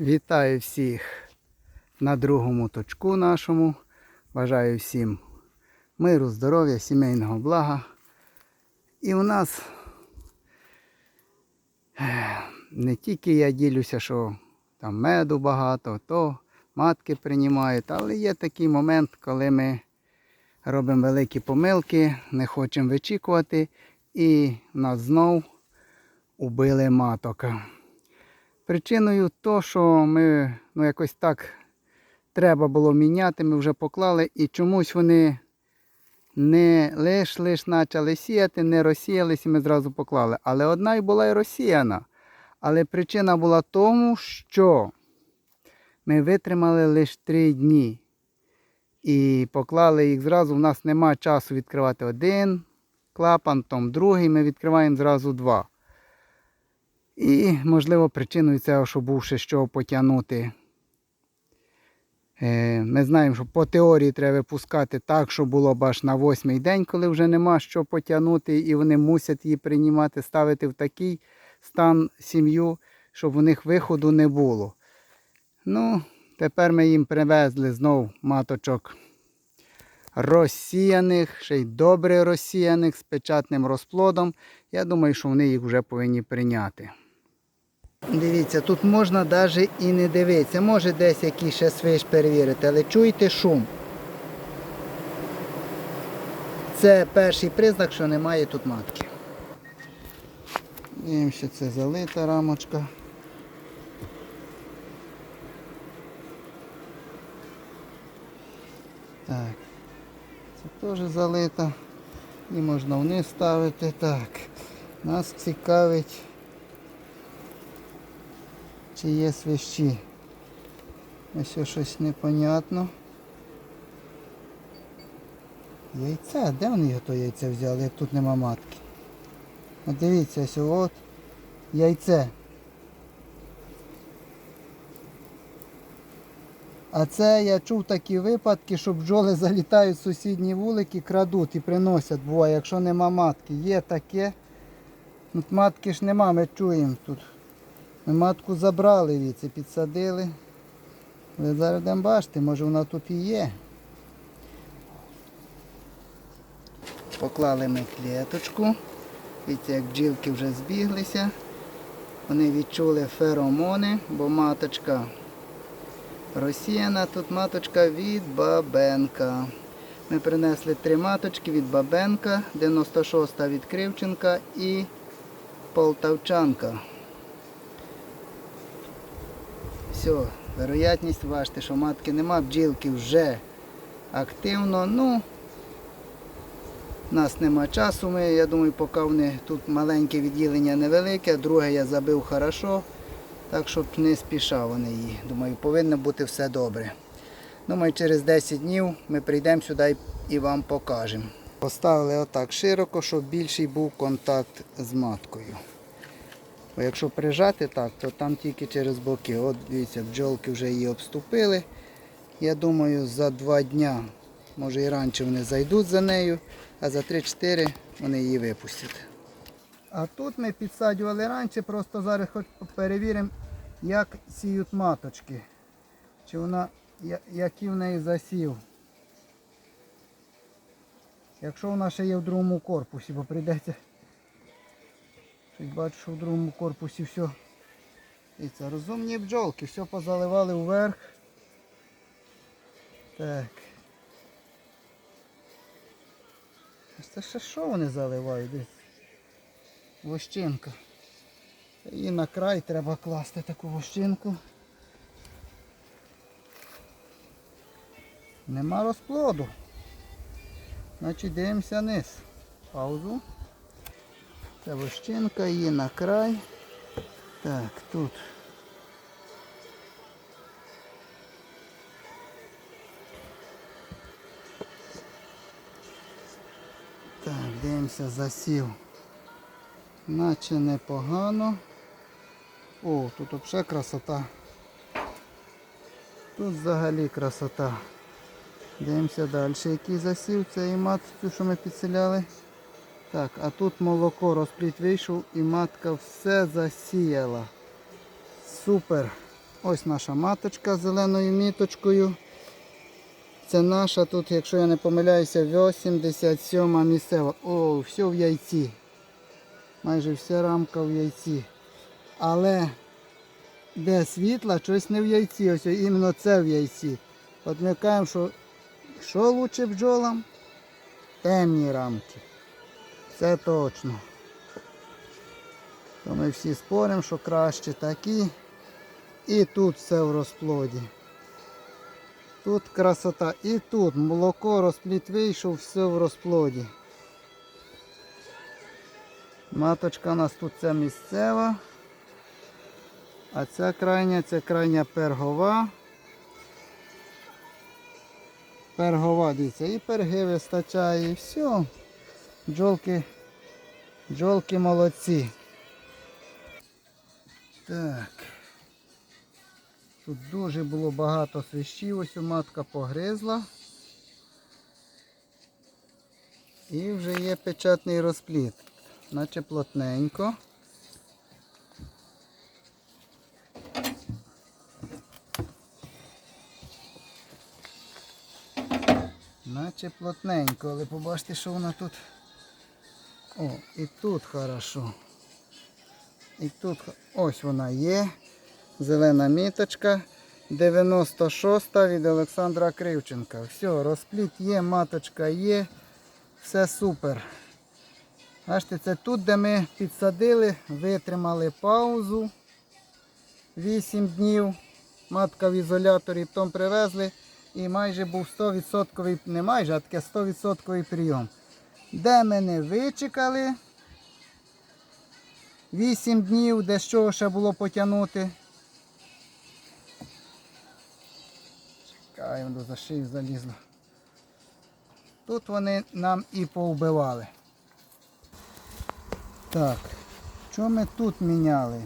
Вітаю всіх на другому точку нашому. Бажаю всім миру, здоров'я, сімейного блага. І у нас не тільки я ділюся, що там меду багато, то матки приймають, але є такий момент, коли ми робимо великі помилки, не хочемо вичікувати, і нас знов убили матока. Причиною то, що ми ну, якось так треба було міняти, ми вже поклали і чомусь вони не лиш лиш почали сіяти, не розсіялись і ми зразу поклали. Але одна й була і розсіяна. Але причина була тому, що ми витримали лише три дні. І поклали їх зразу. У нас нема часу відкривати один клапан, потім другий, ми відкриваємо зразу два. І, можливо, причиною цього, що був ще що потягнути. Е, Ми знаємо, що по теорії треба випускати так, щоб було б аж на восьмий день, коли вже нема що потягнути, і вони мусять її приймати, ставити в такий стан сім'ю, щоб у них виходу не було. Ну, тепер ми їм привезли знов маточок розсіяних, ще й добре розсіяних з печатним розплодом. Я думаю, що вони їх вже повинні прийняти. Дивіться, тут можна навіть і не дивитися. Може десь якийсь ще свищ перевірити, але чуєте шум. Це перший признак, що немає тут матки. Дивимося, це залита рамочка. Так, це теж залита. І можна вниз ставити. Так. Нас цікавить чи є свищі. Ось щось непонятно. Яйце, де вони його то яйце взяли, як тут нема матки? От дивіться, ось от яйце. А це я чув такі випадки, що бджоли залітають в сусідні вулики, крадуть і приносять, буває, якщо нема матки. Є таке. Тут матки ж нема, ми чуємо тут. Ми матку забрали віці, підсадили. Ви зараз будемо бачити, може вона тут і є. Поклали ми клеточку. Дивіться, як бджілки вже збіглися. Вони відчули феромони, бо маточка розсіяна, тут маточка від бабенка. Ми принесли три маточки від бабенка, 96-та від Кривченка і Полтавчанка. Все, вероятність бачите, що матки нема, бджілки вже активно. Ну, у нас нема часу. Ми, я думаю, поки вони тут маленьке відділення невелике, друге я забив хорошо, так щоб не спішав вони її. Думаю, повинно бути все добре. Думаю, через 10 днів ми прийдемо сюди і вам покажемо. Поставили отак широко, щоб більший був контакт з маткою. Бо якщо прижати так, то там тільки через боки. От дивіться, бджолки вже її обступили. Я думаю, за два дня, може і раніше вони зайдуть за нею, а за 3-4 вони її випустять. А тут ми підсаджували раніше, просто зараз хоч перевіримо, як сіють маточки. Чи вона, який в неї засів. Якщо вона ще є в другому корпусі, бо прийдеться. Щось бачу, що в другому корпусі все. І це розумні бджолки, все позаливали вверх. Так. Це ще що вони заливають? Десь? Вощинка. І на край треба класти таку вощинку. Нема розплоду. Значить дивимося вниз. Паузу. Це вощинка, її на край. Так, тут. Так, дивимося засів. Наче непогано. О, тут взагалі красота. Тут взагалі красота. Дивимося далі, який засів цієї матки, що ми підселяли. Так, а тут молоко розпліт вийшов і матка все засіяла. Супер. Ось наша маточка з зеленою міточкою. Це наша тут, якщо я не помиляюся, 87 місцева. О, все в яйці. Майже вся рамка в яйці. Але де світла, щось не в яйці. Ось іменно це в яйці. От що що лучше бджолам? Темні рамки. Це точно. То ми всі споримо, що краще такі. І тут все в розплоді. Тут красота. І тут молоко, розпліт вийшов, все в розплоді. Маточка у нас тут ця місцева. А ця крайня, це крайня пергова. Пергова, дивіться, і перги вистачає, і все. Джолки, джолки молодці. Так. Тут дуже було багато свищів, ось матка погризла. І вже є печатний розпліт, наче плотненько. Наче плотненько, але побачите, що вона тут. О, і тут хорошо. І тут ось вона є. Зелена міточка. 96 від Олександра Кривченка. Все, розпліт є, маточка є. Все супер. Бачите, це тут, де ми підсадили, витримали паузу 8 днів. Матка в ізоляторі, потім привезли і майже був 100%, не майже, а таке 100% прийом. Де ми не вичекали 8 днів, де з ще було потягнути. Чекаємо, до за шию залізло. Тут вони нам і повбивали. Так, що ми тут міняли?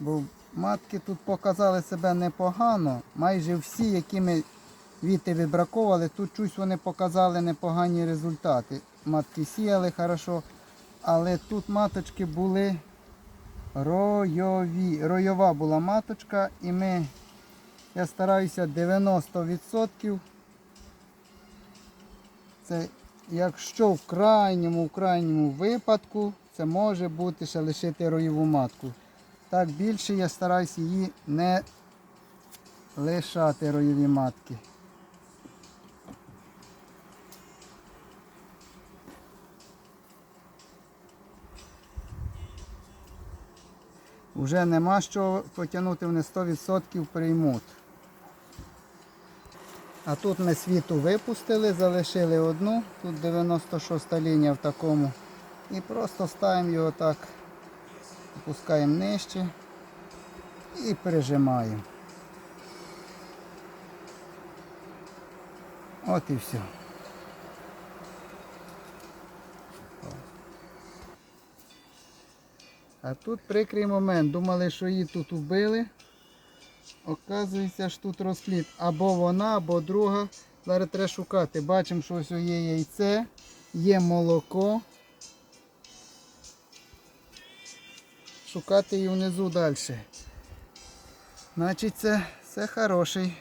Бо матки тут показали себе непогано. Майже всі, які ми віти вибраковували, тут чусь вони показали непогані результати. Матки сіяли хорошо, але тут маточки були ройові. Ройова була маточка і ми, я стараюся 90%. Це якщо в крайньому, в крайньому випадку, це може бути ще лишити роєву матку. Так більше я стараюся її не лишати роєві матки. Вже нема що потягнути, вони 100% приймуть. А тут ми світу випустили, залишили одну, тут 96 лінія в такому. І просто ставимо його так, опускаємо нижче і прижимаємо. От і все. А тут прикрий момент. Думали, що її тут вбили. Оказується, що тут розпліт. Або вона, або друга. Зараз треба шукати. Бачимо, що ось є яйце, є молоко. Шукати її внизу далі. Значить, це, це хороший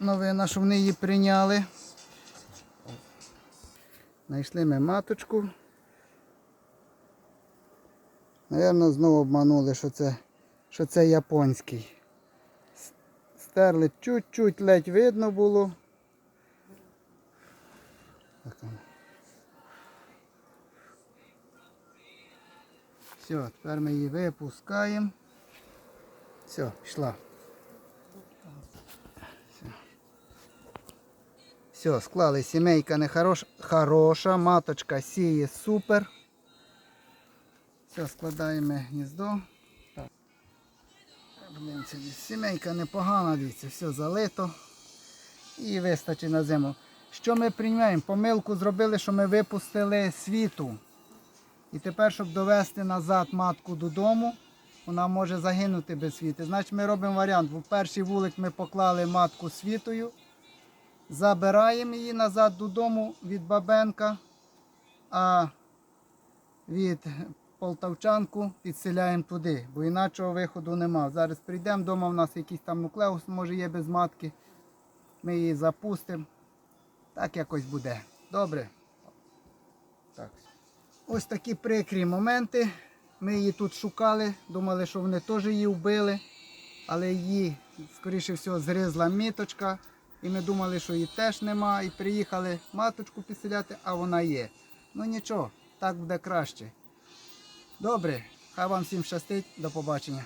новина, що вони її прийняли. Знайшли ми маточку. Наверно, знову обманули, що це, що це японський. Стерли чуть-чуть ледь видно було. Все, тепер ми її випускаємо. Все, пішла. Все. Склали. Сімейка не хорош, хороша, маточка сіє супер. Все, складаємо гніздо. Сімейка непогана, дивіться, все залито. І вистачить на зиму. Що ми приймаємо? Помилку зробили, що ми випустили світу. І тепер, щоб довести назад матку додому, вона може загинути без світи. Значить, ми робимо варіант. В перший вулик ми поклали матку світою, забираємо її назад додому від бабенка, а від полтавчанку підселяємо туди, бо інакшого виходу нема. Зараз прийдемо вдома, в нас якийсь там нуклеус, може є без матки. Ми її запустимо. Так якось буде. Добре. Так. Ось такі прикрі моменти. Ми її тут шукали, думали, що вони теж її вбили, але її, скоріше всього, згризла міточка. І ми думали, що її теж нема. І приїхали маточку підселяти, а вона є. Ну нічого, так буде краще. Добре, хай вам всім щастить, до побачення.